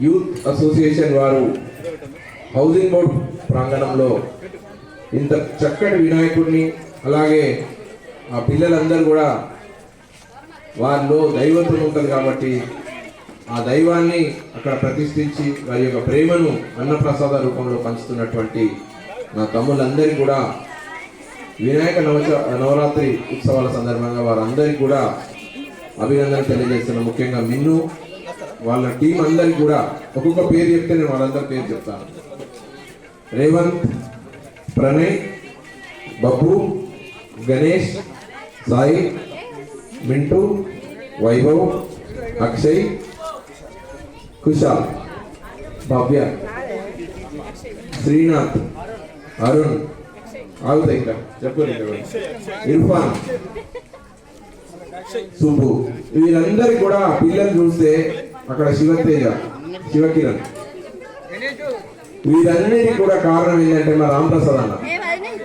Youth association వారు housing board ప్రాంగణంలో ఇంత చక్కటి వినాయకుడిని అలాగే ఆ పిల్లలందరూ కూడా వారిలో దైవత్వం ఉంటుంది కాబట్టి ఆ దైవాన్ని అక్కడ ప్రతిష్ఠించి వారి యొక్క ప్రేమను అన్నప్రసాద రూపంలో పంచుతున్నటువంటి నా తమ్ములందరికీ కూడా వినాయక నవచ నవరాత్రి ఉత్సవాల సందర్భంగా వారందరికీ కూడా అభినందన తెలియజేస్తున్న ముఖ్యంగా మిన్ను వాళ్ళ టీం అందరికి కూడా ఒక్కొక్క పేరు చెప్తే నేను వాళ్ళందరి పేరు చెప్తాను. రేవంత్ ప్రణయ్ బబ్బు గణేష్ సాయి మింటూ వైభవ్ అక్షయ్ కుషాల్ భవ్య శ్రీనాథ్ అరుణ్ ఆగుతాయి ఇంకా. చెప్పండి ఇర్ఫాన్ సుబ్బు. వీళ్ళందరికీ కూడా పిల్లలు చూస్తే అక్కడ శివతేజ శివకిరణ్ వీరన్నిటికీ కూడా కారణం ఏంటంటే మా రాంప్రసాద్ అన్న.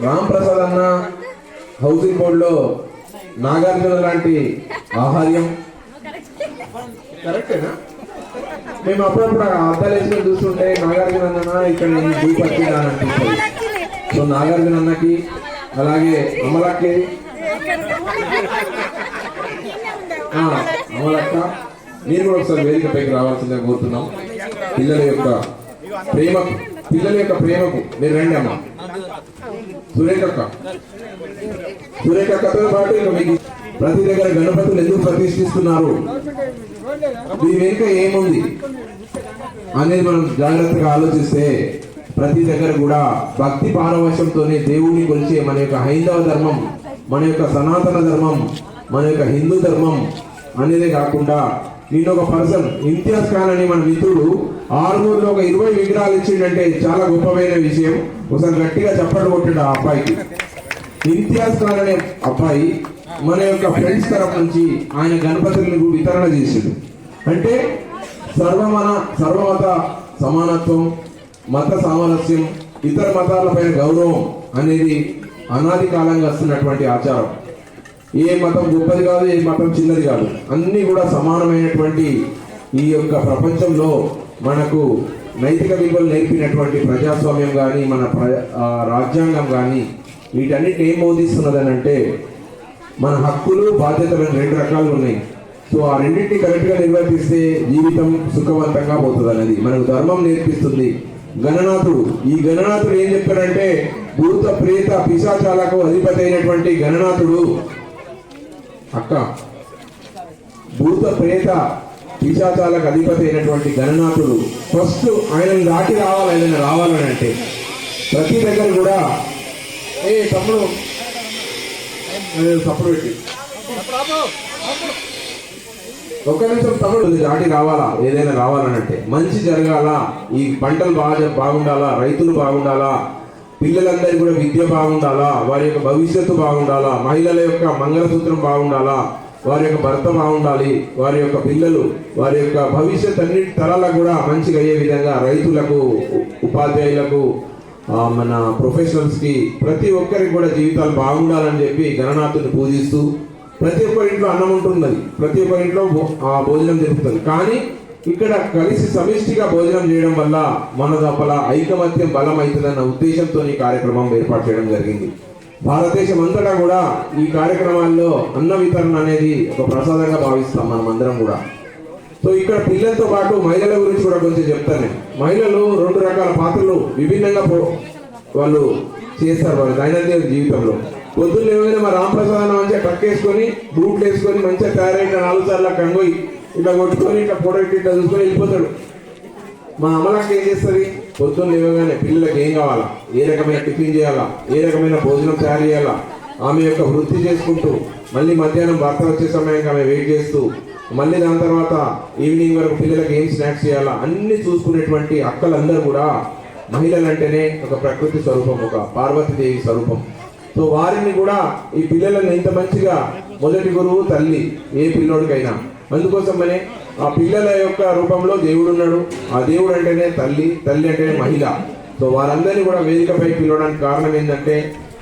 రాంప్రసాద్ అన్న హౌసింగ్ బోర్డులో నాగార్జున లాంటి ఆహార్యం. కరెక్టేనా? మేము అప్పుడప్పుడు అద్దాలు వేసుకొని చూస్తుంటే నాగార్జున అన్న ఇక్కడ నేను అనిపిస్తుంది సో నాగార్జున అన్నకి అలాగే అమలకి ఆ, అమలక్క. మీరు కూడా ఒకసారి వేదికపైకి రావాల్సిందిగా కోరుతున్నాం. పిల్లల యొక్క ప్రేమ పిల్లల యొక్క ప్రేమకు మీరు రండి అమ్మ. సురేఖక్క సురేఖక్కతో పాటు మీకు ప్రతి దగ్గర గణపతులు ఎందుకు ప్రతిష్ఠిస్తున్నారు? దీని వెనుక ఏముంది? అనేది మనం జాగ్రత్తగా ఆలోచిస్తే ప్రతి దగ్గర కూడా భక్తి పారవశ్యంతోనే దేవుణ్ణి కొలిచే మన యొక్క హైందవ ధర్మం మన యొక్క సనాతన ధర్మం మన యొక్క హిందూ ధర్మం అనేదే కాకుండా నేను ఒక పర్సన్. ఇంతియాజ్ ఖాన్ అని మన మిత్రుడు ఆరుమూరులో ఒక ఇరవై విగ్రహాలు ఇచ్చిండంటే చాలా గొప్పమైన విషయం. ఒకసారి గట్టిగా చప్పట్లు కొట్టాడు ఆ అబ్బాయికి. ఇంతియాజ్ ఖాన్ అనే అబ్బాయి మన యొక్క ఫ్రెండ్స్ తరఫు నుంచి ఆయన గణపతులను వితరణ చేసిండు. అంటే సర్వమన సర్వమత సమానత్వం మత సామరస్యం ఇతర మతాలపైన గౌరవం అనేది అనాది కాలంగా వస్తున్నటువంటి ఆచారం. ఏ మతం గొప్పది కాదు ఏ మతం చిన్నది కాదు. అన్ని కూడా సమానమైనటువంటి ఈ యొక్క ప్రపంచంలో మనకు నైతిక విలువలు నేర్పినటువంటి ప్రజాస్వామ్యం కానీ మన ప్ర- ఆ, రాజ్యాంగం కానీ వీటన్నిటిని ఏం బోధిస్తున్నదని అంటే మన హక్కులు బాధ్యతలు రెండు రకాలు ఉన్నాయి. సో ఆ రెండింటిని కరెక్ట్గా నిర్వర్తిస్తే జీవితం సుఖవంతంగా పోతుంది అనేది మనకు ధర్మం నేర్పిస్తుంది. గణనాథుడు ఈ గణనాథుడు ఏం చెప్పాడంటే భూత ప్రేత పిశాచాలకు అధిపతి అయినటువంటి గణనాథుడు అక్క భూత ప్రేత పిశాచాలకు అధిపతి అయినటువంటి గణనాథుడు ఫస్ట్ ఆయనను దాటి రావాలి ఆయన రావాలని అంటే. ప్రతి దగ్గర కూడా ఏ తమ్ముడు తప్పుడు పెట్టి. ఒక నిమిషం తమ్ముడు దాటి రావాలా ఏదైనా రావాలనంటే మంచి జరగాల ఈ పంటలు బాగా బాగుండాలా రైతులు బాగుండాలా పిల్లలందరికీ కూడా విద్య బాగుండాలా? వారి యొక్క భవిష్యత్తు బాగుండాలా? మహిళల యొక్క మంగళసూత్రం బాగుండాలా? వారి యొక్క భర్త బాగుండాలి? వారి యొక్క పిల్లలు వారి యొక్క భవిష్యత్ అన్ని తరాలకు కూడా మంచిగా అయ్యే విధంగా రైతులకు ఉపాధ్యాయులకు మన ప్రొఫెషనల్స్కి ప్రతి ఒక్కరికి కూడా జీవితాలు బాగుండాలని చెప్పి గణనాథుని పూజిస్తూ ప్రతి ఒక్కరింట్లో అన్నం ఉంటున్నది ప్రతి ఒక్కరింట్లో భో- ఆ భోజనం జరుగుతుంది. కానీ ఇక్కడ కలిసి సమిష్టిగా భోజనం చేయడం వల్ల మన లోపల ఐకమత్యం బలం అవుతుందన్న ఉద్దేశంతో ఈ కార్యక్రమం ఏర్పాటు చేయడం జరిగింది. భారతదేశం అంతటా కూడా ఈ కార్యక్రమాల్లో అన్న వితరణ అనేది ఒక ప్రసాదంగా భావిస్తాం మనం అందరం కూడా. సో ఇక్కడ పిల్లలతో పాటు మహిళల గురించి కూడా కొంచెం చెప్తాను. మహిళలు రెండు రకాల పాత్రలు విభిన్నంగా వాళ్ళు చేస్తారు వాళ్ళ దైనందిన జీవితంలో. పొద్దున్న ఏమైనా మా రామప్రసాద్ మంచిగా ట్రక్ వేసుకొని బూట్లు వేసుకొని మంచిగా తయారైన నాలుగు సార్లు కంగోయి ఇట్లా కొట్టుకొని ఇట్లా ఫోటో ఇట్లా చూసుకొని వెళ్ళిపోతాడు. మా అమ్మలకి ఏం చేస్తుంది? పొద్దున్న లేవగానే పిల్లలకి ఏం కావాలా? ఏ రకమైన టిఫిన్ చేయాలా? ఏ రకమైన భోజనం తయారు చేయాలా? ఆమె యొక్క వృత్తి చేసుకుంటూ మళ్ళీ మధ్యాహ్నం భర్త వచ్చే సమయానికి ఆమె వెయిట్ చేస్తూ మళ్ళీ దాని తర్వాత ఈవినింగ్ వరకు పిల్లలకి ఏం స్నాక్స్ చేయాలా? అన్ని చూసుకునేటువంటి అక్కలందరూ కూడా మహిళలు అంటేనే ఒక ప్రకృతి స్వరూపం ఒక పార్వతీదేవి స్వరూపం. సో వారిని కూడా ఈ పిల్లలను ఇంత మంచిగా మొదటి గురువు తల్లి ఏ పిల్లోడికైనా అందుకోసమనే ఆ పిల్లల యొక్క రూపంలో దేవుడు ఉన్నాడు ఆ దేవుడు అంటేనే తల్లి తల్లి అంటేనే మహిళ. సో వారందరినీ కూడా వేదికపై పిలవడానికి కారణం ఏంటంటే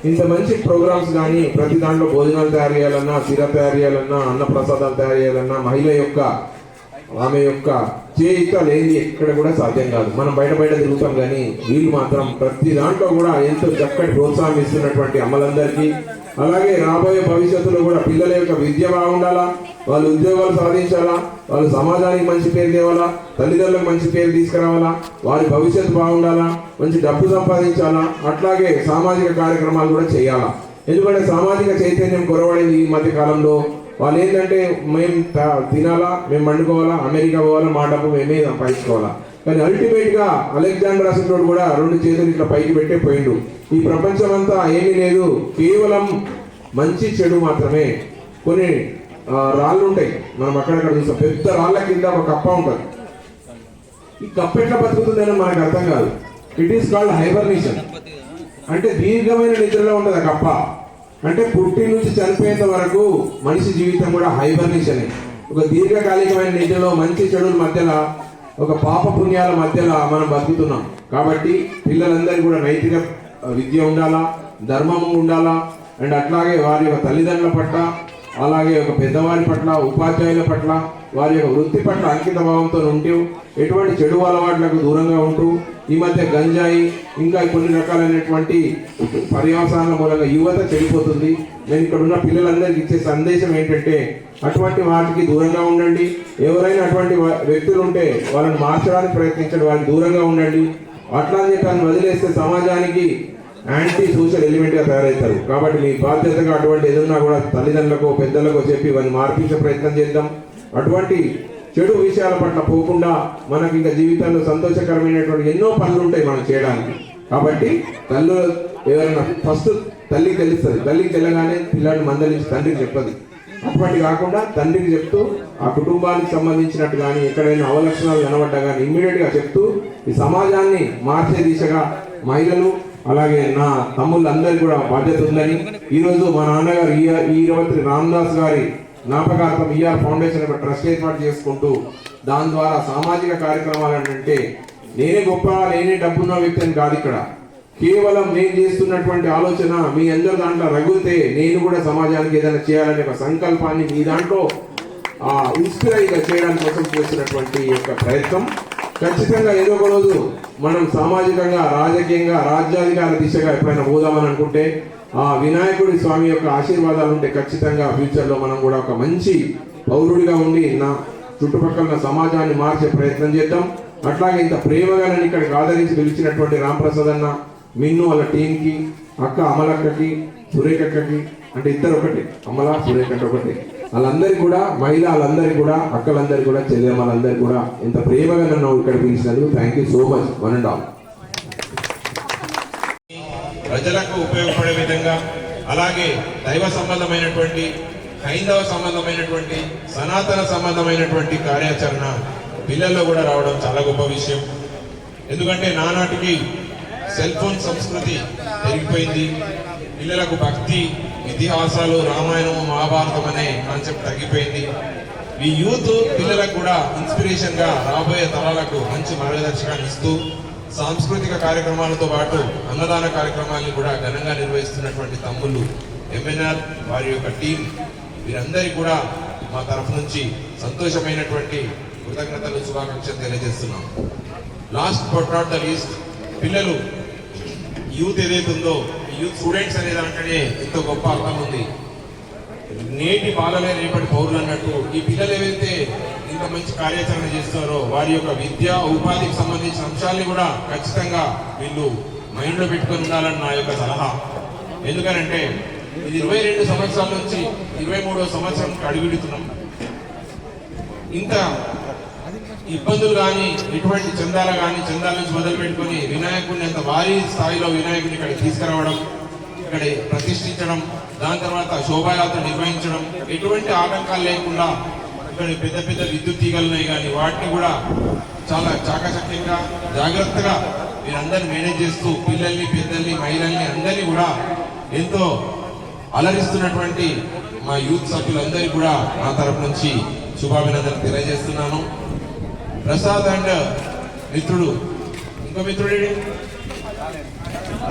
ఇంత మంచి ప్రోగ్రామ్స్ కానీ ప్రతి దాంట్లో భోజనాలు తయారు చేయాలన్నా సిర తయారు చేయాలన్నా అన్న ప్రసాదాలు తయారు చేయాలన్నా మహిళ యొక్క ఆమె యొక్క చేయిత లేనిది ఎక్కడ కూడా సాధ్యం కాదు. మనం బయట బయట తిరుగుతాం కానీ వీళ్ళు మాత్రం ప్రతి దాంట్లో కూడా ఎంతో చక్కటి ప్రోత్సాహం ఇస్తున్నటువంటి అమ్మలందరికీ అలాగే రాబోయే భవిష్యత్తులో కూడా పిల్లల యొక్క విద్య బాగుండాలా? వాళ్ళు ఉద్యోగాలు సాధించాలా? వాళ్ళు సమాజానికి మంచి పేరు తేవాలా? తల్లిదండ్రులకు మంచి పేరు తీసుకురావాలా? వారి భవిష్యత్తు బాగుండాలా? మంచి డబ్బు సంపాదించాలా? అట్లాగే సామాజిక కార్యక్రమాలు కూడా చేయాలా? ఎందుకంటే సామాజిక చైతన్యం కొరవడింది ఈ మధ్య కాలంలో. వాళ్ళు ఏంటంటే మేము తినాలా మేము వండుకోవాలా అమెరికా పోవాలా మా డబ్బు మేమే సంపాదించుకోవాలా. కానీ అల్టిమేట్గా అలెగ్జాండర్ అసలు కూడా రెండు చేతులు ఇట్లా పైకి పెట్టే పోయిండు. ఈ ప్రపంచం అంతా ఏమీ లేదు. కేవలం మంచి చెడు మాత్రమే. కొన్ని రాళ్ళు ఉంటాయి. మనం అక్కడక్కడ చూస్తాం. పెద్ద రాళ్ళ కింద ఒక కప్ప ఉంటుంది. ఈ కప్ప ఎట్లా బతుకుతుందని మనకు అర్థం కాదు. ఇట్ ఈస్ కాల్డ్ హైబర్నేషన్ అంటే దీర్ఘమైన నిద్రలో ఉంటుంది ఆ కప్ప. అంటే పుట్టి నుంచి చనిపోయేంత వరకు మనిషి జీవితం కూడా హైబర్నేషనే ఒక దీర్ఘకాలికమైన నిద్రలో మంచి చెడుల మధ్యలో ఒక పాప పుణ్యాల మధ్యలో మనం బతుకుతున్నాం. కాబట్టి పిల్లలందరికీ కూడా నైతిక విద్య ఉండాలా ధర్మము ఉండాలా అండ్ అట్లాగే వారి యొక్క తల్లిదండ్రుల పట్ల అలాగే ఒక పెద్దవారి పట్ల ఉపాధ్యాయుల పట్ల వారి యొక్క వృత్తి పట్ల అంకిత భావంతో ఉంటూ ఎటువంటి చెడు అలవాట్లకు దూరంగా ఉంటూ ఈ మధ్య గంజాయి ఇంకా కొన్ని రకాలైనటువంటి పర్యవసాన మూలంగా యువత చెడిపోతుంది. నేను ఇక్కడ ఉన్న పిల్లలందరికీ ఇచ్చే సందేశం ఏంటంటే అటువంటి వాటికి దూరంగా ఉండండి. ఎవరైనా అటువంటి వ్యక్తులు ఉంటే వాళ్ళని మార్చడానికి ప్రయత్నించండి వారిని దూరంగా ఉండండి. అట్లా అని చెప్పి వదిలేస్తే సమాజానికి యాంటీ సోషల్ ఎలిమెంట్గా తయారవుతారు. కాబట్టి మీ బాధ్యతగా అటువంటి ఏదన్నా కూడా తల్లిదండ్రులకు పెద్దలకు చెప్పి వారిని మార్పించే ప్రయత్నం చేద్దాం. అటువంటి చెడు విషయాల పట్ల పోకుండా మనకి ఇంకా జీవితంలో సంతోషకరమైనటువంటి ఎన్నో పనులు ఉంటాయి మనం చేయడానికి. కాబట్టి తల్లు ఎవరైనా ఫస్ట్ తల్లికి తెలుస్తుంది. తల్లికి తెలియగానే పిల్లాడిని మందలించి తండ్రికి చెప్పదు. అటువంటి కాకుండా తండ్రికి చెప్తూ ఆ కుటుంబానికి సంబంధించినట్టు కానీ ఎక్కడైనా అవలక్షణాలు కనబడ్డా కానీ ఇమ్మీడియట్గా చెప్తూ ఈ సమాజాన్ని మార్చే దిశగా మహిళలు అలాగే నా తమ్ముళ్ళందరికీ కూడా బాధ్యత ఉందని ఈరోజు మా నాన్నగారు ఈ ఈ ఇరవై రామదాస్ గారి జ్ఞాపకార్థం ఈఆర్ ఫౌండేషన్ ట్రస్ట్ ఏర్పాటు చేసుకుంటూ దాని ద్వారా సామాజిక కార్యక్రమాలు అంటే నేనే గొప్ప నేనే డబ్బున్న వ్యక్తిని కాదు ఇక్కడ. కేవలం నేను చేస్తున్నటువంటి ఆలోచన మీ అందరి దాంట్లో రగిలితే నేను కూడా సమాజానికి ఏదైనా చేయాలనే ఒక సంకల్పాన్ని మీ దాంట్లో ఇన్స్పిరైజ్ చేయడానికి కోసం చేస్తున్నటువంటి యొక్క ప్రయత్నం. ఖచ్చితంగా ఏదో ఒక రోజు మనం సామాజికంగా రాజకీయంగా రాజ్యాధికార దిశగా ఎప్పుడైనా పోదామని అనుకుంటే ఆ వినాయకుడి స్వామి యొక్క ఆశీర్వాదాలు ఉంటే ఖచ్చితంగా ఫ్యూచర్లో మనం కూడా ఒక మంచి పౌరుడిగా ఉండి నా చుట్టుపక్కల సమాజాన్ని మార్చే ప్రయత్నం చేద్దాం. అట్లాగే ఇంత ప్రేమగా నన్ను ఇక్కడికి ఆదరించి పిలిచినటువంటి రాంప్రసాద్ అన్న మిన్ను వాళ్ళ టీంకి అక్క అమలక్కకి సురేఖక్కకి అంటే ఇద్దరు ఒకటి అమల సురేఖ అంటే ఒకటి. వాళ్ళందరికీ కూడా మహిళలందరికీ కూడా అక్కలందరికీ కూడా చెల్లెమ్మలందరికీ కూడా ఇంత ప్రేమగా నన్ను ఇక్కడ పిలిచినందుకు thank you so much one and all ప్రజలకు ఉపయోగపడే విధంగా అలాగే దైవ సంబంధమైనటువంటి హైందవ సంబంధమైనటువంటి సనాతన సంబంధమైనటువంటి కార్యాచరణ పిల్లల్లో కూడా రావడం చాలా గొప్ప విషయం. ఎందుకంటే నానాటికి సెల్ ఫోన్ సంస్కృతి పెరిగిపోయింది. పిల్లలకు భక్తి ఇతిహాసాలు రామాయణం మహాభారతం అనే కాన్సెప్ట్ తగ్గిపోయింది. ఈ యూత్ పిల్లలకు కూడా ఇన్స్పిరేషన్గా రాబోయే తరాలకు మంచి మార్గదర్శకాన్ని ఇస్తూ సాంస్కృతిక కార్యక్రమాలతో పాటు అన్నదాన కార్యక్రమాలను కూడా ఘనంగా నిర్వహిస్తున్నటువంటి తమ్ముళ్ళు ఎంఎన్ఆర్ వారి యొక్క టీం వీరందరికీ కూడా మా తరఫు నుంచి సంతోషమైనటువంటి కృతజ్ఞతలు శుభాకాంక్షలు తెలియజేస్తున్నాం. Last but not the least పిల్లలు యూత్ ఏదైతుందో యూత్ స్టూడెంట్స్ అనే దాంట్లోనే ఎంతో గొప్ప అర్థం ఉంది. నేటి బాలలే రేపటి పౌరులు అన్నట్టు ఈ పిల్లలు ఏవైతే ఇంత మంచి కార్యాచరణ చేస్తారో వారి యొక్క విద్య ఉపాధికి సంబంధించిన అంశాలని కూడా ఖచ్చితంగా వీళ్ళు మైండ్లో పెట్టుకొని ఉండాలని నా యొక్క సలహా. ఎందుకనంటే ఇది ఇరవై రెండు సంవత్సరాల నుంచి ఇరవై మూడో సంవత్సరం అడుగుడుతున్నాం ఇంత ఇబ్బందులు కానీ ఎటువంటి చందాలు కానీ చందాల నుంచి మొదలు పెట్టుకొని వినాయకుడిని అంత భారీ స్థాయిలో వినాయకుడిని ఇక్కడ తీసుకురావడం ఇక్కడ ప్రతిష్ఠించడం దాని తర్వాత శోభాయాత్ర నిర్వహించడం ఎటువంటి ఆటంకాలు లేకుండా ఇక్కడ పెద్ద పెద్ద విద్యుత్ తీగలున్నాయి కానీ వాటిని కూడా చాలా చాకచక్యంగా జాగ్రత్తగా మీరందరినీ మేనేజ్ చేస్తూ పిల్లల్ని పెద్దల్ని మహిళల్ని అందరినీ కూడా ఎంతో అలరిస్తున్నటువంటి మా యూత్ సభ్యులందరికీ కూడా నా తరపు నుంచి శుభాభినందనలు తెలియజేస్తున్నాను. ప్రసాద్ అండ్ మిత్రుడు. ఇంకో మిత్రుడు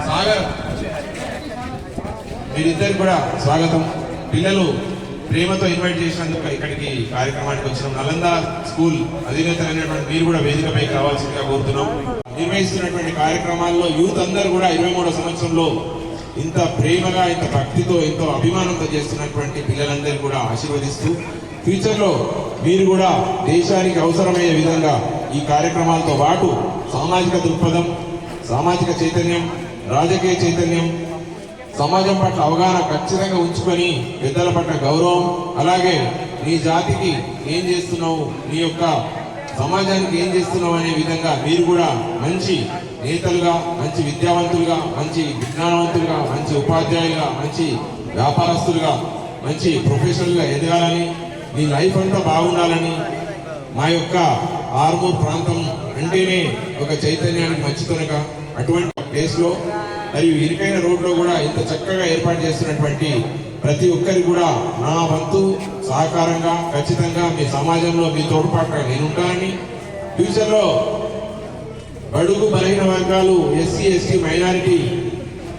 సాగర్. మీరిద్దరికి కూడా స్వాగతం. పిల్లలు ప్రేమతో ఇన్వైట్ చేసినందుకు ఇక్కడికి కార్యక్రమానికి వచ్చినాం నలంద స్కూల్ అధినేత అయినటువంటి మీరు కూడా వేదికపై కావాల్సిందిగా కోరుతున్నాం. నిర్వహిస్తున్నటువంటి కార్యక్రమాల్లో యూత్ అందరూ కూడా ఇరవై మూడో సంవత్సరంలో ఇంత ప్రేమగా ఇంత భక్తితో ఎంతో అభిమానంతో చేస్తున్నటువంటి పిల్లలందరూ కూడా ఆశీర్వదిస్తూ ఫ్యూచర్లో మీరు కూడా దేశానికి అవసరమయ్యే విధంగా ఈ కార్యక్రమాలతో పాటు సామాజిక దృక్పథం సామాజిక చైతన్యం రాజకీయ చైతన్యం సమాజం పట్ల అవగాహన ఖచ్చితంగా ఉంచుకొని పెద్దల పట్ల గౌరవం అలాగే నీ జాతికి ఏం చేస్తున్నావు నీ యొక్క సమాజానికి ఏం చేస్తున్నావు అనే విధంగా మీరు కూడా మంచి నేతలుగా మంచి విద్యావంతులుగా మంచి విజ్ఞానవంతులుగా మంచి ఉపాధ్యాయులుగా మంచి వ్యాపారస్తులుగా మంచి ప్రొఫెషనల్గా ఎదగాలని మీ లైఫ్ అంతా బాగుండాలని మా యొక్క ఆర్మూర్ ప్రాంతం అంటేనే ఒక చైతన్యానికి మంచితనగా అటువంటి ప్లేస్లో మరియు ఇరుకైన రోడ్లో కూడా ఇంత చక్కగా ఏర్పాటు చేస్తున్నటువంటి ప్రతి ఒక్కరి కూడా నా వంతు సహకారంగా ఖచ్చితంగా మీ సమాజంలో మీ తోడ్పాటుగా నేను ఉంటానని ఫ్యూచర్లో బడుగు బలహీన వర్గాలు ఎస్సీ ఎస్టీ మైనారిటీ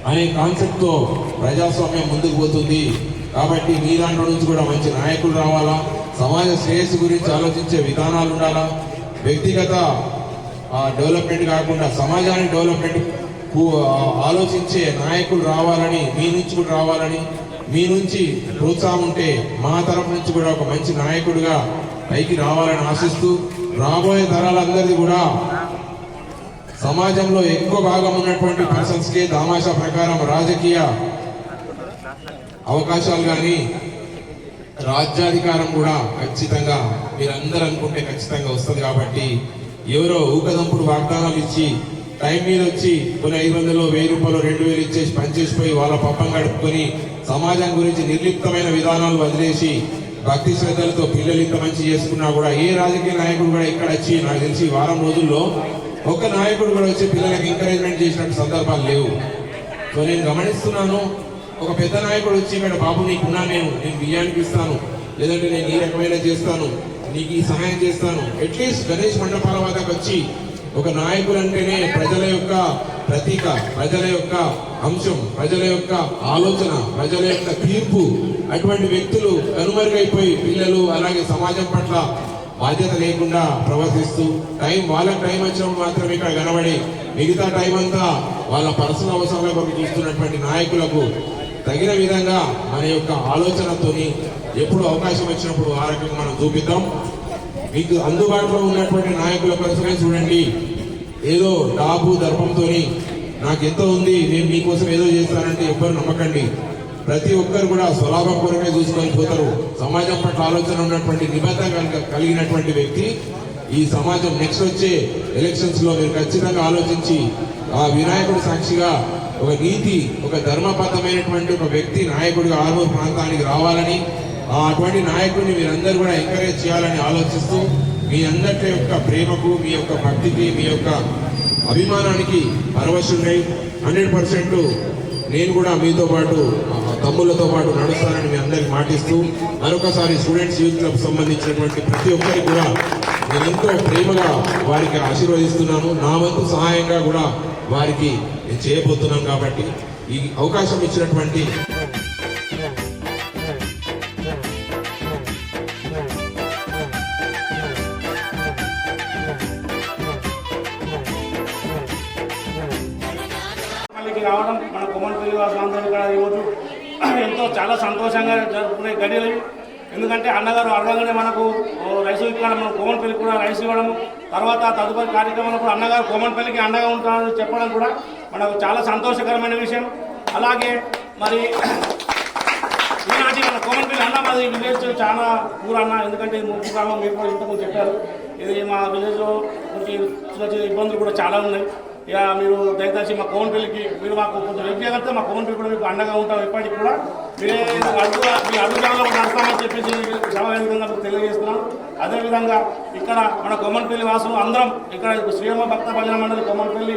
అనే కాన్సెప్ట్తో ప్రజాస్వామ్యం ముందుకు పోతుంది. కాబట్టి మీ దాంట్లో నుంచి కూడా మంచి నాయకులు రావాలా? సమాజ శ్రేయస్సు గురించి ఆలోచించే విధానాలు ఉండాలా? వ్యక్తిగత డెవలప్మెంట్ కాకుండా సమాజానికి డెవలప్మెంట్ ఆలోచించే నాయకులు రావాలని మీ నుంచి కూడా రావాలని మీ నుంచి ప్రోత్సాహం ఉంటే మా తరపు నుంచి కూడా ఒక మంచి నాయకుడిగా పైకి రావాలని ఆశిస్తూ రాబోయే తరాలందరిది కూడా సమాజంలో ఎక్కువ భాగం ఉన్నటువంటి పర్సన్స్కే దామాషా ప్రకారం రాజకీయ అవకాశాలు కానీ రాజ్యాధికారం కూడా ఖచ్చితంగా మీరందరూ అనుకుంటే ఖచ్చితంగా వస్తుంది కాబట్టి ఎవరో ఊకదంపుడు వాగ్దానాలు ఇచ్చి టైం మీద వచ్చి కొన్ని ఐదు వందలు వెయ్యి రూపాయలు రెండు వేలు ఇచ్చేసి పనిచేసిపోయి వాళ్ళ పప్పం గడుపుకొని సమాజం గురించి నిర్లిప్తమైన విధానాలు వదిలేసి భక్తి శ్రద్ధలతో పిల్లలు ఇంత మంచి చేసుకున్నా కూడా ఏ రాజకీయ నాయకుడు కూడా ఇక్కడ వచ్చి నాకు తెలిసి వారం రోజుల్లో ఒక్క నాయకుడు కూడా వచ్చి పిల్లలకు ఎంకరేజ్మెంట్ చేసినట్టు సందర్భాలు లేవు. సో నేను గమనిస్తున్నాను ఒక పెద్ద నాయకుడు వచ్చి మేడం బాబు నీకున్నా నేను నేను బియ్యానికి ఇస్తాను లేదంటే నేను ఈ రకమైన చేస్తాను. నీకు ఈ సహాయం చేస్తాను. అట్లీస్ట్ గణేష్ మండపాల వద్దకు వచ్చి ఒక నాయకుడు అంటేనే ప్రజల యొక్క ప్రతీక ప్రజల యొక్క అంశం ప్రజల యొక్క ఆలోచన ప్రజల యొక్క తీర్పు. అటువంటి వ్యక్తులు కనుమరుగైపోయి పిల్లలు అలాగే సమాజం పట్ల బాధ్యత లేకుండా ప్రవర్తిస్తూ టైం వాళ్ళకి టైం వచ్చినప్పుడు మాత్రమే ఇక్కడ కనబడి మిగతా టైం అంతా వాళ్ళ పర్సనల్ అవసరాల కొరకు చూస్తున్నటువంటి నాయకులకు తగిన విధంగా మన యొక్క ఆలోచనతోని ఎప్పుడు అవకాశం వచ్చినప్పుడు ఆ రకంగా మనం చూపిద్దాం. మీకు అందుబాటులో ఉన్నటువంటి నాయకుల కోసమే చూడండి. ఏదో డాబు దర్పంతోని నాకు ఎంత ఉంది నేను మీకోసం ఏదో చేస్తానంటే ఎవ్వరు నమ్మకండి. ప్రతి ఒక్కరు కూడా స్వలాభం కొరకే చూసుకొని పోతారు. సమాజం పట్ల ఆలోచన ఉన్నటువంటి నిబద్ధత కలిగినటువంటి వ్యక్తి ఈ సమాజం నెక్స్ట్ వచ్చే ఎలక్షన్స్లో మీరు ఖచ్చితంగా ఆలోచించి ఆ వినాయకుడు సాక్షిగా ఒక నీతి ఒక ధర్మబద్ధమైనటువంటి ఒక వ్యక్తి నాయకుడిగా ఆర్మూర్ ప్రాంతానికి రావాలని ఆ అటువంటి నాయకుడిని మీరందరూ కూడా ఎంకరేజ్ చేయాలని ఆలోచిస్తూ మీ అందరి యొక్క ప్రేమకు మీ యొక్క భక్తికి మీ యొక్క అభిమానానికి పరవశున్నాయి హండ్రెడ్ పర్సెంట్ నేను కూడా మీతో పాటు తమ్ములతో తమ్ముళ్ళతో పాటు నడుస్తానని మీ అందరికి మాటిస్తూ మరొకసారి స్టూడెంట్స్ యూత్ క్లబ్ సంబంధించినటువంటి ప్రతి ఒక్కరికి కూడా నేను ఎంతో ప్రేమగా వారికి ఆశీర్వదిస్తున్నాను. నా వంతు సహాయంగా కూడా వారికి నేను చేయబోతున్నాం కాబట్టి ఈ అవకాశం ఇచ్చినటువంటి రావడం మన కొమ్మనపల్లి వాసులందరూ కూడా ఈరోజు ఎంతో చాలా సంతోషంగా జరుపుకునే గడియలు. ఎందుకంటే అన్నగారు అడగగానే మనకు ఓ రైస్ ఇక్కడ మనం కోమన్పల్లికి కూడా రైస్ ఇవ్వడం తర్వాత తదుపరి కార్యక్రమంలో కూడా అన్నగారు కోమన్పల్లికి అండగా ఉంటారని చెప్పడం కూడా మనకు చాలా సంతోషకరమైన విషయం. అలాగే మరి ఈనాటి మన కోమన్పల్లి అన్న మాది విలేజ్ చాలా ఊరు అన్న ఎందుకంటే ఇది ముప్పు గ్రామం మీరు కూడా ఇంతకుముందు చెప్పారు. ఇది మా విలేజ్లో కొంచెం చిన్న చిన్న ఇబ్బందులు కూడా చాలా ఉన్నాయి. ఇక మీరు దయచేసి మా కోమన్పల్లికి మీరు మాకు కొంచెం హెల్ప్ చేయగలిగితే మా కోమన్పల్లి కూడా మీకు అండగా ఉంటాం ఇప్పటికి కూడా. మీరే అడుగు మీ అడుగుజాలలో నడుస్తామని చెప్పేసి సమావేశంగా మీకు తెలియజేస్తున్నాం. అదేవిధంగా ఇక్కడ మన కొమ్మన్పల్లి వాసులు అందరం ఇక్కడ శ్రీరామ భక్త భజన మండలి కొమ్మన్పల్లి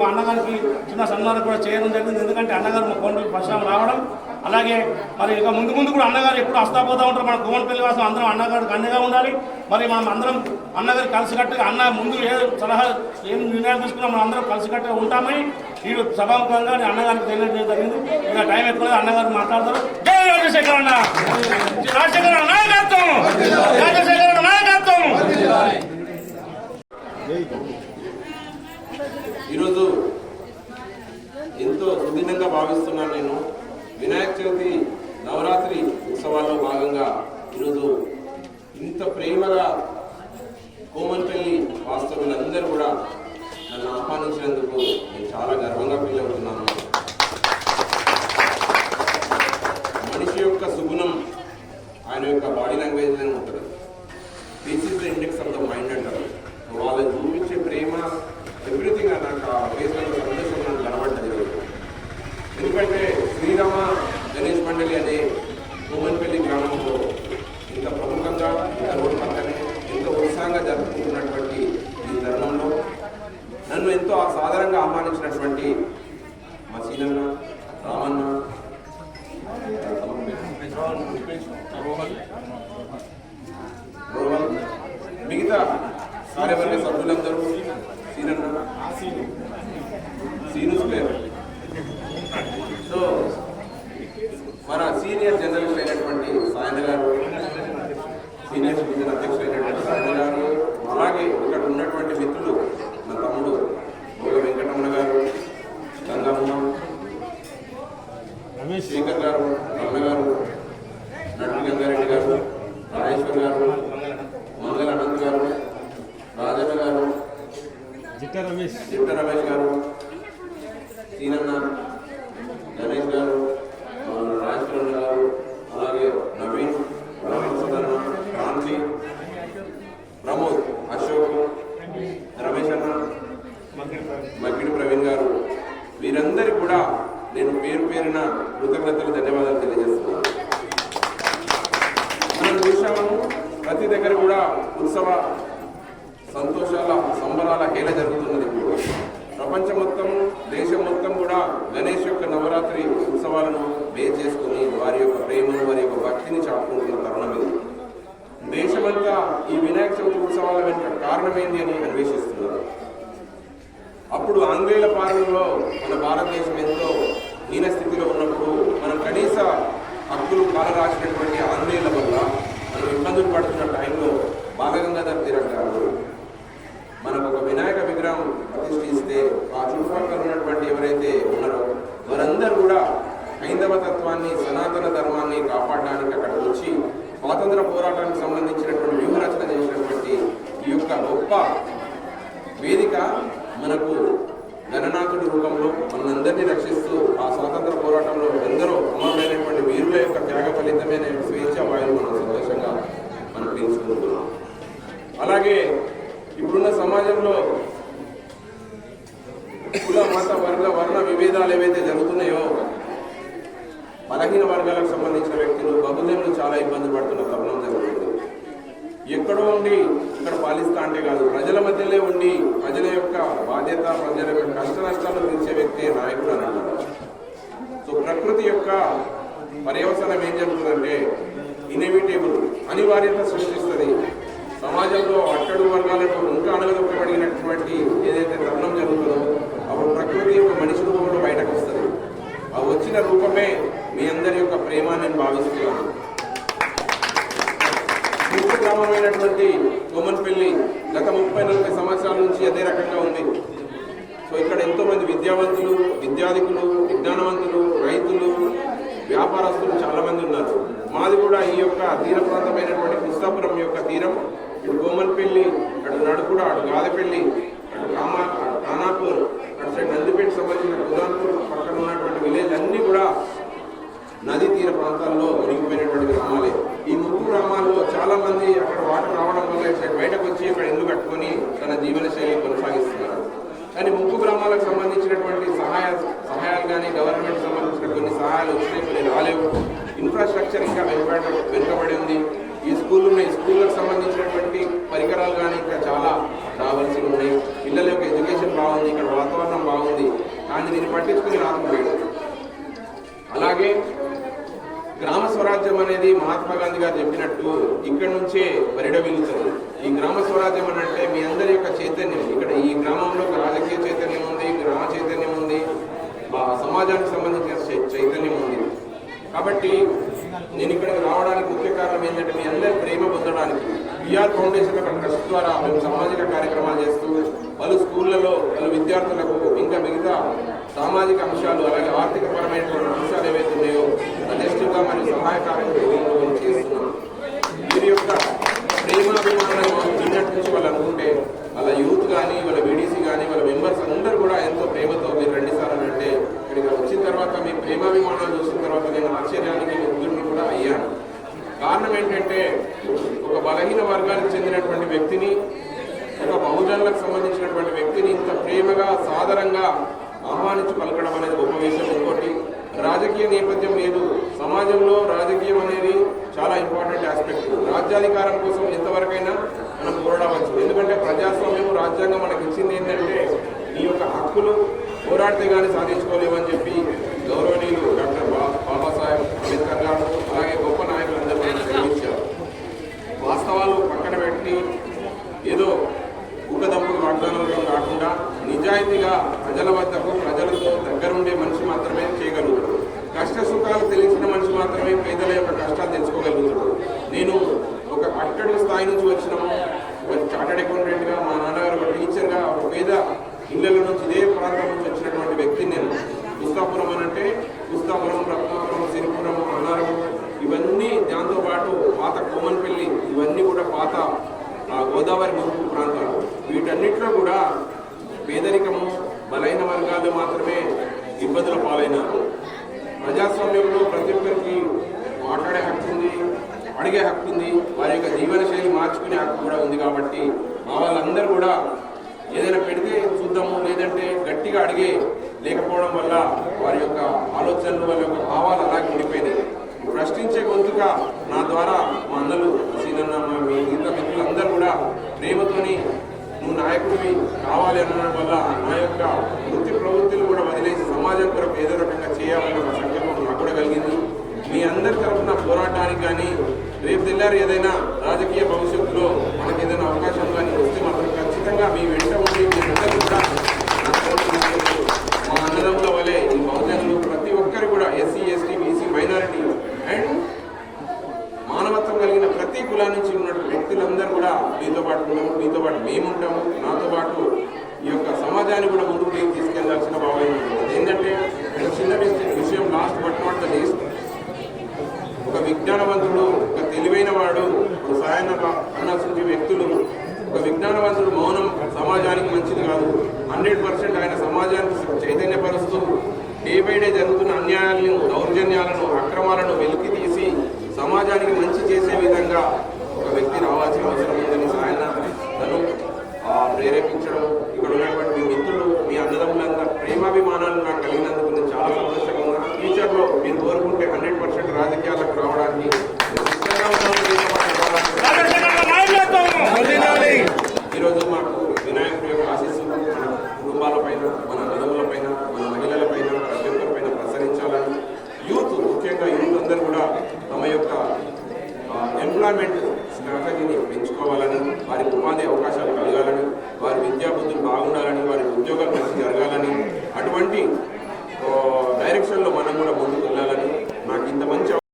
మా అన్నగారికి చిన్న సన్మానం కూడా చేయడం జరిగింది. ఎందుకంటే అన్నగారు మా కోమన్పల్లి పరిశ్రమ రావడం అలాగే మరి ఇక ముందు ముందు కూడా అన్నగారు ఎప్పుడు వస్తాపోతూ ఉంటారు. మన కోమన్పల్లి వాసం అందరం అన్నగారికి అన్నగా ఉండాలి. మరి మనం అందరం అన్నగారు కలిసికట్టుగా అన్న ముందు ఏ సలహా ఏం నిర్ణయాలు తీసుకున్నా మనం అందరం కలిసికట్టుగా ఉంటామని ఈ సభాముఖంగా అన్నగారికి తెలియజేయడం జరిగింది. ఇక టైం ఎక్కువ అన్నగారు మాట్లాడతారు. జై రాజశేఖర అన్న! రాజశేఖర నాయకత్వం! రాజశేఖర నాయకత్వం! ఈరోజు ఎంతో సుదీనంగా భావిస్తున్నాను నేను. వినాయక చవితి నవరాత్రి ఉత్సవాల్లో భాగంగా ఈరోజు ఇంత ప్రేమగా కోమన్పల్లి వాస్తవులందరూ కూడా నన్ను ఆహ్వానించినందుకు నేను చాలా గర్వంగా ఫీల్ అవుతున్నాను. మనిషి యొక్క సుగుణం ఆయన యొక్క బాడీ లాంగ్వేజ్లోనే ఉంటుంది this is the index of the mind అంటారు వాళ్ళు చూపించే ప్రేమ ఎవ్రీథింగ్ నాకు ఆ ఫేస్లో సందేశం నాకు కనబడ్డది ఈరోజు. ఎందుకంటే శ్రీరామ గణేష్ మండలి అనే కోమన్పల్లి గ్రామంలో ఇంత ప్రముఖంగా ఇంత రోడ్డు పక్కనే ఎంతో ఉత్సాహంగా జరుపుకుంటున్నటువంటి ఈ తరుణంలో నన్ను ఎంతో సాధారణంగా ఆహ్వానించినటువంటి మా సీనన్న రామన్న రోహన్ మిగతా కార్యవర్గ సభ్యులందరూ సీనన్న సీను స్క్వేర్ సో మన సీనియర్ జర్నలిస్ట్ అయినటువంటి సాయన గారు సీనియర్ సిటిజన్ అధ్యక్షులైనటువంటి సాయన అలాగే ఇక్కడ ఉన్నటువంటి మిత్రులు నా తమ్ముడు భోగ వెంకటరమణ గారు గంగమ్మ శేఖర్ గారు రమణ గారు నటుడి గంగారెడ్డి గారు రాజేశ్వర్ గారు మంగళ అనంత్ గారు రాజన్న గారు జిట్ట రమేష్ చిట్ట రమేష్ గారు సీనన్న గణేష్ గారు మన రాజేశ్వరన్న గారు అలాగే నవీన్ నవీన్ సుధర్మ క్రాంతి ప్రమోద్ అశోక్ రమేష్ అన్న మగ్గిడి ప్రవీణ్ గారు వీరందరికీ కూడా నేను పేరు పేరున కృతజ్ఞతలు ధన్యవాదాలు తెలియజేస్తున్నాను మనం చూసాము ప్రతి దగ్గర కూడా ఉత్సవ సంతోషాల సంబరాల హేళ జరుగుతున్నది. ప్రపంచం మొత్తం దేశం మొత్తం కూడా గణేష్ యొక్క నవరాత్రి ఉత్సవాలను బేస్ చేసుకుని వారి యొక్క ప్రేమను వారి యొక్క భక్తిని చాటుకుంటున్న తరుణం ఇది. దేశమంతా ఈ వినాయక చవితి ఉత్సవాల వెనుక కారణమేంది అని అన్వేషిస్తున్నారు. అప్పుడు ఆంగ్లేయుల పాలనలో మన భారతదేశం ఎంతో హీన స్థితిలో ఉన్నప్పుడు మనం కనీస హక్కులు కాలరాసినటువంటి ఆంగ్లేయుల వల్ల ఇబ్బందులు పడుతున్న టైంలో బాలగంగాధర్ తిలక్ గారు మనకు ఒక వినాయక విగ్రహం ప్రతిష్ఠిస్తే ఆ చుట్టుపక్కల ఉన్నటువంటి ఎవరైతే ఉన్నారో వారందరూ కూడా హైందవ తత్వాన్ని సనాతన ధర్మాన్ని కాపాడడానికి అక్కడ వచ్చి స్వాతంత్ర పోరాటానికి సంబంధించినటువంటి వ్యూహరచన చేసినటువంటి ఈ యొక్క గొప్ప వేదిక మనకు గణనాథుడి రూపంలో మనందరినీ రక్షిస్తూ ఆ స్వాతంత్ర పోరాటంలో ఎందరో అమరులైనటువంటి వీరుల యొక్క త్యాగ ఫలితమైన స్వేచ్ఛ వాయువు మనం సంతోషంగా మనం పీల్చుకుంటున్నాం అలాగే ఇప్పుడున్న సమాజంలో కుల మత వర్గ వర్ణ విభేదాలు ఏవైతే జరుగుతున్నాయో బలహీన వర్గాలకు సంబంధించిన వ్యక్తులు బహుజనులు చాలా ఇబ్బంది పడుతున్న తరుణం జరుగుతుంది ఎక్కడో ఉండి ఇక్కడ పాలిస్తా అంటే కాదు ప్రజల మధ్యలో ఉండి ప్రజల యొక్క బాధ్యత ప్రజల యొక్క కష్ట నష్టాలు తీర్చే వ్యక్తి నాయకుడు అని సో ప్రకృతి యొక్క పర్యవసనం ఏం జరుగుతుందంటే ఇన్ఎవిటేబుల్ అనివార్యత సృష్టిస్తుంది. సమాజంలో అట్టడు వర్గాలకు ఇంకా అణగదొక్కబడినటువంటి ఏదైతే తరుణం జరుగుతుందో అప్పుడు ప్రకృతి యొక్క మనిషి రూపంలో బయటకు వస్తుంది. ఆ వచ్చిన రూపమే మీ అందరి యొక్క ప్రేమ నేను భావిస్తున్నాను. గ్రామమైనటువంటి బొమ్మన్పల్లి గత ముప్పై నలభై సంవత్సరాల నుంచి అదే రకంగా ఉంది. సో ఇక్కడ ఎంతో మంది విద్యావంతులు విద్యాధికులు విజ్ఞానవంతులు రైతులు వ్యాపారస్తులు చాలా మంది ఉన్నారు. మాది కూడా ఈ యొక్క తీర ప్రాంతమైనటువంటి కృష్ణాపురం యొక్క తీరం. ఇటు బొమ్మన్పల్లి అటు నడుకుడ అటు గాదపల్లి అటు కామా ఖానాపూర్ అటు సైడ్ నందిపేట సంబంధించిన కుదాన్పూర్ పక్కన ఉన్నటువంటి విలేజ్ అన్నీ కూడా నదీ తీర ప్రాంతాల్లో మునిగిపోయినటువంటి గ్రామాలే ఈ ముగ్గురు గ్రామాల్లో చాలా మంది అక్కడ వాటర్ రావడం వల్ల ఇటు సైడ్ బయటకు వచ్చి ఇక్కడ ఇల్లు కట్టుకొని తన జీవన శైలి కొనసాగిస్తున్నారు కానీ ముగ్గు గ్రామాలకు సంబంధించినటువంటి సహాయ సహాయాలు కానీ గవర్నమెంట్ సంబంధించిన కొన్ని సహాయాలు వచ్చినాయి కొన్ని రాలేవు ఇన్ఫ్రాస్ట్రక్చర్ ఇంకా వెనుకబడి వెనుకబడి ఉంది ఈ స్కూల్ ఉన్నాయి స్కూళ్ళకు సంబంధించినటువంటి పరికరాలు కానీ ఇంకా చాలా రావాల్సి ఉన్నాయి పిల్లల యొక్క ఎడ్యుకేషన్ బాగుంది ఇక్కడ వాతావరణం బాగుంది కానీ దీన్ని పట్టించుకుని రాకపోయాడు అలాగే గ్రామ స్వరాజ్యం అనేది మహాత్మా గాంధీ గారు చెప్పినట్టు ఇక్కడ నుంచే పరిడవిల్లుతుంది ఈ గ్రామ స్వరాజ్యం అని అంటే మీ అందరి యొక్క చైతన్యం ఇక్కడ ఈ గ్రామంలో ఒక రాజకీయ చైతన్యం ఉంది గ్రామ చైతన్యం ఉంది ఆ సమాజానికి సంబంధించిన చై- చైతన్యం ఉంది కాబట్టి నేను ఇక్కడికి రావడానికి ముఖ్య కారణం మీ అందరి ప్రేమ పొందడానికి బిఆర్ ఫౌండేషన్ ఒక ట్రస్ట్ ద్వారా మేము సామాజిక కార్యక్రమాలు చేస్తూ పలు స్కూళ్ళలో పలు విద్యార్థులకు ఇంకా మిగతా సామాజిక అంశాలు అలాగే ఆర్థికపరమైనటువంటి అంశాలు ఏవైతే ఉన్నాయో సజెస్టివ్గా మరియు సహాయ కార్యక్రమాలు చేస్తున్నాం. వీరి యొక్క ప్రేమాభిమానాలు చిన్నటి నుంచి వాళ్ళు అనుకుంటే వాళ్ళ యూత్ కానీ వాళ్ళ బీడీసీ కానీ వాళ్ళ మెంబర్స్ అందరూ కూడా ఎంతో ప్రేమతో మీరు రండి సార్ అని అంటే ఇక్కడికి వచ్చిన తర్వాత మీ ప్రేమాభిమానాలు చూసిన తర్వాత నేను ఆశ్చర్యానికి కారణం ఏంటంటే ఒక బలహీన వర్గానికి చెందినటువంటి వ్యక్తిని ఒక బహుజనులకు సంబంధించినటువంటి వ్యక్తిని ఇంత ప్రేమగా సాదరంగా ఆహ్వానించి పలకడం అనేది గొప్ప విషయం. ఇంకోటి రాజకీయ నేపథ్యం లేదు. సమాజంలో రాజకీయం అనేది చాలా ఇంపార్టెంట్ ఆస్పెక్ట్. రాజ్యాధికారం కోసం ఎంతవరకైనా మనం పోరాడవచ్చు. ఎందుకంటే ప్రజాస్వామ్యం రాజ్యాంగం మనకి ఇచ్చింది ఏంటంటే ఈ యొక్క హక్కులు పోరాడితే కానీ సాధించుకోలేమని చెప్పి గౌరవనీయులు డాక్టర్ బా- బాబాసాహెబ్ అంబేద్కర్ గారు అలాగే గొప్ప నాయకులందరూ మనకు తెలియజేశారు వాస్తవాలు పెట్టి ఏదో ఊకదంపుడు వాగ్దానాలు కాకుండా నిజాయితీగా ప్రజల వద్దకు ప్రజలతో దగ్గరుండే మనిషి మాత్రమే చేయగలుగుతాడు. కష్ట సుఖాలు తెలిసిన మనిషి మాత్రమే పేదల యొక్క కష్టాలు తెలుసుకోగలుగుతాడు. నేను ఒక అట్టడి స్థాయి నుంచి వచ్చినాము. చార్టెడ్ అకౌంటెంట్గా మా నాన్నగారు ఒక టీచర్గా ఒక పేద ఇళ్ళ నుంచి ఇదే ప్రాంతం నుంచి వచ్చినటువంటి వ్యక్తిని నేను పుస్తాపురం అని అంటే పుస్తాపురం రత్నాపురం సిరిపురం అన్నారం ఇవన్నీ దాంతో పాటు పాత కోమన్పల్లి ఇవన్నీ కూడా పాత ఆ, గోదావరి ముంపు ప్రాంతాలు వీటన్నిటిలో కూడా పేదరికము బలైన వర్గాలు మాత్రమే ఇబ్బందుల పాలైనారు. ప్రజాస్వామ్యంలో ప్రతి ఒక్కరికి మాట్లాడే హక్కు ఉంది అడిగే హక్కు ఉంది వారి యొక్క జీవన శైలి మార్చుకునే హక్కు కూడా ఉంది కాబట్టి మా వాళ్ళందరూ కూడా ఏదైనా పెడితే చూద్దాము లేదంటే గట్టిగా అడిగే లేకపోవడం వల్ల వారి యొక్క ఆలోచనలు వారి యొక్క భావాలు అలాగే ఉండిపోయినాయి. ప్రశ్నించే గొంతుగా నా ద్వారా మా అందరూ సీనన్న మా మీ మిగతా మిత్రులందరూ కూడా ప్రేమతోని నువ్వు నాయకుడివి కావాలి అనడం వల్ల నా యొక్క వృత్తి ప్రవృత్తులు కూడా వదిలేసి సమాజం కొరకు ఏదో రకంగా చేయాలన్న సంకల్పం నాకు కూడా కలిగింది. మీ అందరి తరఫున పోరాటానికి కానీ రేపు తెల్లారు ఏదైనా రాజకీయ భవిష్యత్తులో మనకి ఏదైనా అవకాశం కానీ వస్తే మాత్రం ఖచ్చితంగా మీ వెంట